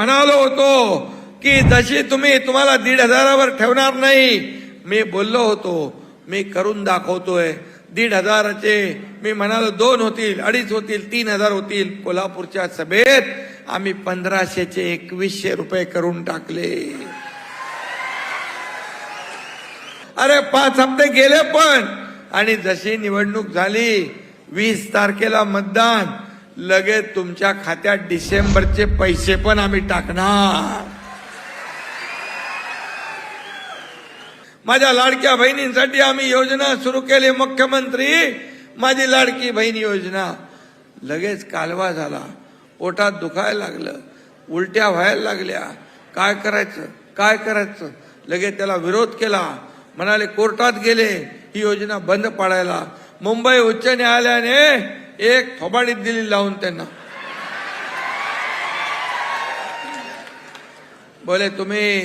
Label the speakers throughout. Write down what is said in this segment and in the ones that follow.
Speaker 1: म्हणालो होतो की जशी तुम्ही तुम्हाला दीड हजारावर ठेवणार नाही मी बोललो होतो मी करून दाखवतोय. दीड हजाराचे मी म्हणालो दोन होतील अडीच होतील तीन हजार होतील. कोल्हापूरच्या सभेत आम्ही पंधराशेचे एकवीसशे रुपये करून टाकले. अरे पाच हप्ते गेले पण आणि जशी निवडणूक झाली वीस तारखेला मतदान लगेच तुमच्या खात्यात डिसेंबरचे पैसे पण आम्ही टाकणार. माझ्या लाडक्या बहिणींसाठी आम्ही योजना सुरू केली मुख्यमंत्री. माझी लाडकी बहीण योजना. लगेच कालवा झाला. पोटात दुखायला लागलं. उलट्या व्हायला लागल्या. काय करायचं? काय करायचं? लगेच त्याला विरोध केला. म्हणाले कोर्टात गेले. ही योजना बंद पाडायला. मुंबई उच्च न्यायालयाने एक थोबाडीत दिली लावून त्यांना. बोले तुम्ही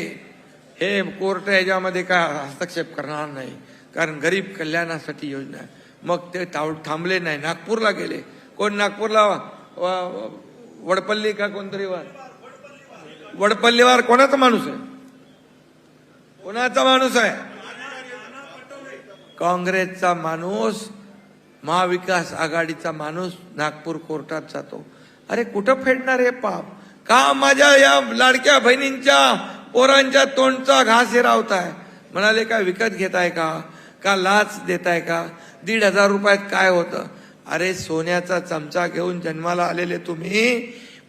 Speaker 1: हे कोर्ट याच्यामध्ये काय हस्तक्षेप करणार नाही? कारण गरीब कल्याणासाठी योजना आहे. मग ते ताव- थांबले नाही. नागपूरला गेले. कोण नागपूरला? वडपल्ली का कोणतरी वार वडपल्लीवार कोणाचा माणूस आहे? कोणाचा माणूस आहे? काँग्रेसचा माणूस महाविकास आघाडीचा माणूस नागपूर कोर्टात जातो. अरे कुठं फेडणार हे पाप? का माझ्या या लाडक्या बहिणींच्या पोरांच्या तोंडचा घास हिरावताय म्हणाले का विकत घेताय का? का लाच देताय का? दीड हजार रुपयात काय होतं? अरे सोन्याचा चमचा घेऊन जन्माला आलेले तुम्ही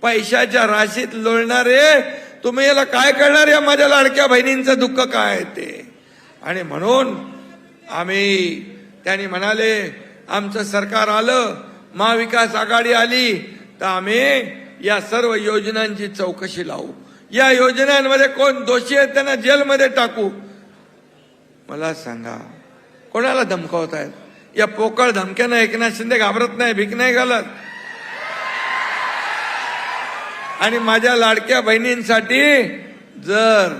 Speaker 1: पैशाच्या राशीत लोळणारे तुम्ही याला काय करणार? या माझ्या लाडक्या बहिणींचं दुःख काय आहे ते? आणि म्हणून आम्ही त्यांनी म्हणाले आमचं सरकार आलं महाविकास आघाडी आली तर आम्ही या सर्व योजनांची चौकशी लावू. या योजनांमध्ये कोण दोषी आहेत त्यांना जेलमध्ये टाकू. मला सांगा कोणाला धमकावत आहेत या पोकळ धमक्यानं एकनाथ शिंदे घाबरत नाही भीक नाही घालत. आणि माझ्या लाडक्या बहिणींसाठी जर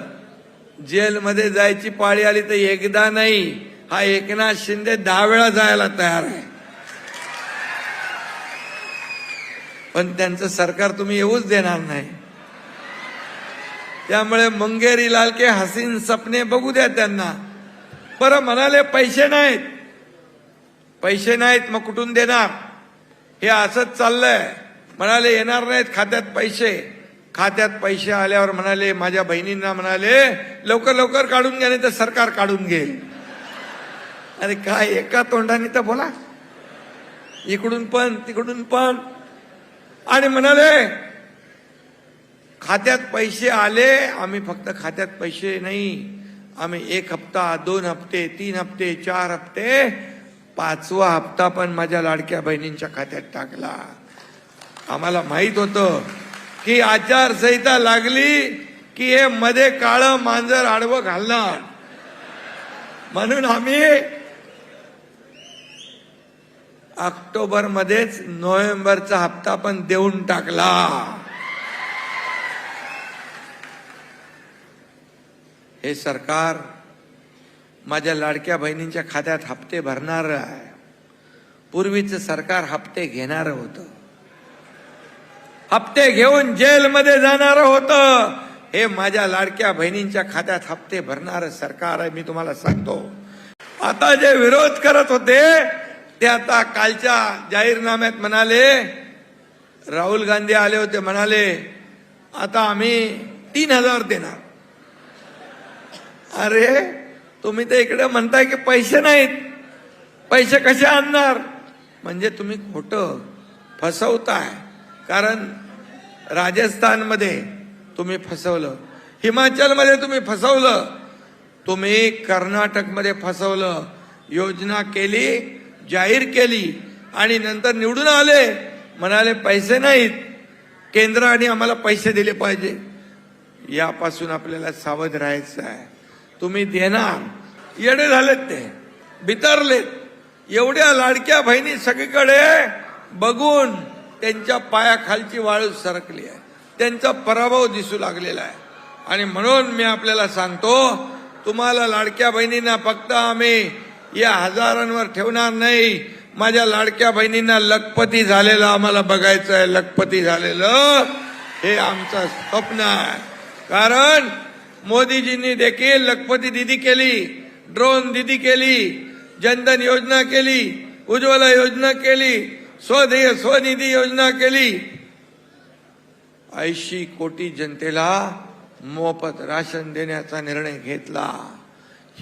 Speaker 1: जेलमध्ये जायची पाळी आली तर एकदा नाही हा एकनाथ शिंदे दहा वेळा जायला तयार आहे. पण त्यांचं सरकार तुम्ही येऊच देणार नाही. त्यामुळे मंगेरी लाल के हसीन सपने बघू द्या त्यांना. बरं म्हणाले पैसे नाहीत. पैसे नाहीत मग कुठून देणार? हे असंच चाललंय. म्हणाले येणार नाहीत खात्यात पैसे. खात्यात पैसे आल्यावर म्हणाले माझ्या बहिणींना म्हणाले लवकर लवकर काढून घ्या नाही तर सरकार काढून घेईल अरे काय एका तोंडाने तर बोला. इकडून पण तिकडून पण. आणि म्हणाले खात्यात पैसे आले आम्ही फक्त खात्यात पैसे नाही. आम्ही एक हप्ता दोन हप्ते तीन हप्ते चार हप्ते पाचवा हप्ता पण माझ्या लाडक्या बहिणींच्या खात्यात टाकला. आम्हाला माहीत होतं की आचारसंहिता लागली की हे मध्ये काळं मांजर आडवं घालणार. म्हणून आम्ही ऑक्टोबर मध्येच नोव्हेंबरचा हप्ता पण देऊन टाकला. हे सरकार माझ्या लाडक्या बहिणींच्या खात्यात हप्ते भरणार आहे. पूर्वीचं सरकार हप्ते घेणार होतं. हप्ते घेऊन जेलमध्ये जाणार होतं. हे माझ्या लाडक्या बहिणींच्या खात्यात हप्ते भरणार सरकार आहे मी तुम्हाला सांगतो. आता जे विरोध करत होते ते आता कालच्या जाहीरनाम्यात म्हणाले राहुल गांधी आले होते म्हणाले आता आम्ही तीन हजार देणार. अरे तुम्ही तर इकडे म्हणताय की पैसे नाहीत. पैसे कसे आणणार? म्हणजे तुम्ही खोटं फसवताय. कारण राजस्थानमध्ये तुम्ही फसवलं हिमाचलमध्ये तुम्ही फसवलं तुम्ही कर्नाटकमध्ये फसवलं योजना केली जाहीर केली आणि नंतर निवडून आले म्हणाले पैसे नाहीत. केंद्राने आम्हाला पैसे दिले पाहिजे. यापासून आपल्याला सावध राहायचं आहे. तुम्ही देणार. येडे झालेत ते. बितरलेत. एवढ्या लाडक्या बहिणी सगळीकडे बघून त्यांच्या पायाखालची वाळू सरकली आहे. त्यांचा पराभव दिसू लागलेला आहे. आणि म्हणून मी आपल्याला सांगतो तुम्हाला लाडक्या बहिणींना फक्त आम्ही या हजारांवर ठेवणार नाही. माझ्या लाडक्या बहिणींना लखपती झालेलं आम्हाला बघायचं आहे. लखपती झालेलं हे आमचं स्वप्न आहे. कारण मोदीजींनी देखील लखपती दिदी केली ड्रोन दिदी केली जनधन योजना केली उज्ज्वला योजना केली स्वधेय स्वनिधी योजना केली. ऐंशी कोटी जनतेला मोफत राशन देण्याचा निर्णय घेतला.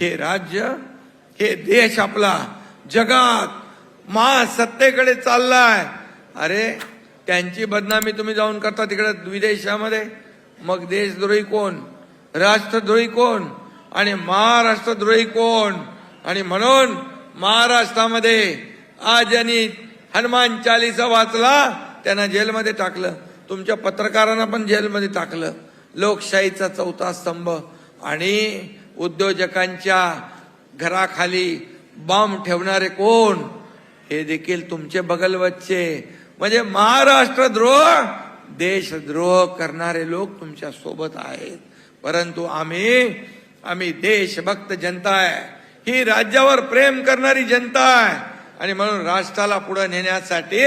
Speaker 1: हे राज्य हे देश आपला जगात महासत्तेकडे चाललाय. अरे त्यांची बदनामी तुम्ही जाऊन करता तिकडे विदेशामध्ये? मग देशद्रोही कोण? राष्ट्रद्रोही कोण? आणि महाराष्ट्रद्रोही कोण? आणि म्हणून महाराष्ट्रामध्ये आज यांनी हनुमान चालीसा वाचला त्यांना जेलमध्ये टाकलं. तुमच्या पत्रकारांना पण जेलमध्ये टाकलं. लोकशाहीचा चौथा स्तंभ. आणि उद्योजकांच्या घराखाली बॉम्ब ठेवणारे कोण? हे देखील तुमचे बगलवच्चे. म्हणजे महाराष्ट्र द्रोह देशद्रोह करणारे लोक तुमच्यासोबत आहेत. परंतु आम्ही आम्ही देशभक्त जनता आहे. ही राज्यावर प्रेम करणारी जनता आहे. आणि म्हणून राष्ट्राला पुढे नेण्यासाठी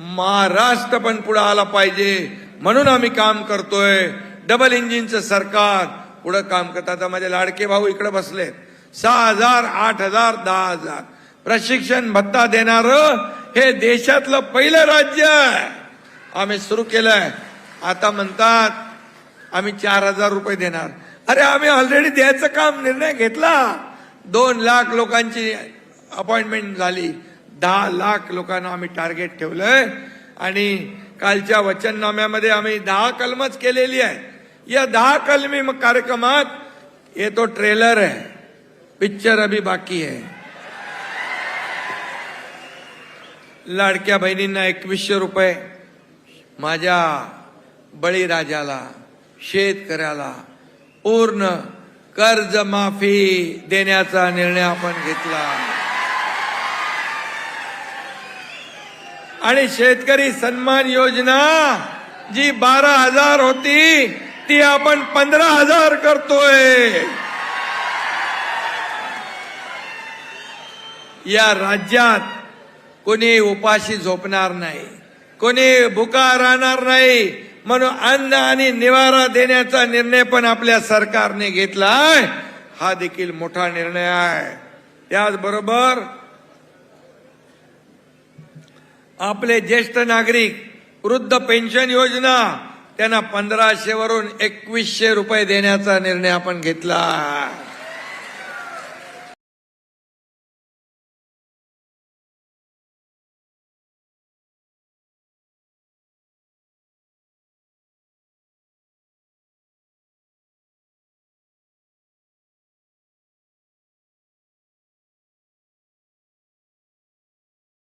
Speaker 1: महाराष्ट्र पण पुढे आला पाहिजे. म्हणून आम्ही काम करतोय. डबल इंजिनचं सरकार पुढे काम करतात. माझे लाडके भाऊ इकडे बसलेत. सहा हजार आठ हजार दहा हजार. प्रशिक्षण भत्ता देणार हे देशातलं पहिलं राज्य आहे. आम्ही सुरू केलंय. आता म्हणतात आम्ही चार हजार रुपये देणार. अरे आम्ही ऑलरेडी द्यायचं काम निर्णय घेतला. दोन लाख लोकांची अपॉइंटमेंट झाली. दहा लाख लोकांना आम्ही टार्गेट ठेवलंय. आणि कालच्या वचननाम्यामध्ये आम्ही दहा कलमच केलेली आहे. या दहा कलमी मग कार्यक्रमात येतो ट्रेलर आहे. पिक्चर अभी बाकी है। लाडक्या बहिणींना एकवीसशे रुपये माझ्या बळीराजाला शेतकऱ्याला पूर्ण कर्ज माफी देण्याचा निर्णय आपण घेतला. आणि शेतकरी सन्मान योजना जी बारा हजार होती ती आपण पंधरा हजार करतोय. या राज्यात कोणी उपाशी झोपणार नाही कोणी भुका राहणार नाही म्हणून अन्न आणि निवारा देण्याचा निर्णय पण आपल्या सरकारने घेतलाय हा देखील मोठा निर्णय आहे. त्याचबरोबर आपले ज्येष्ठ नागरिक वृद्ध पेन्शन योजना त्यांना पंधराशे वरून एकवीसशे रुपये देण्याचा निर्णय आपण घेतला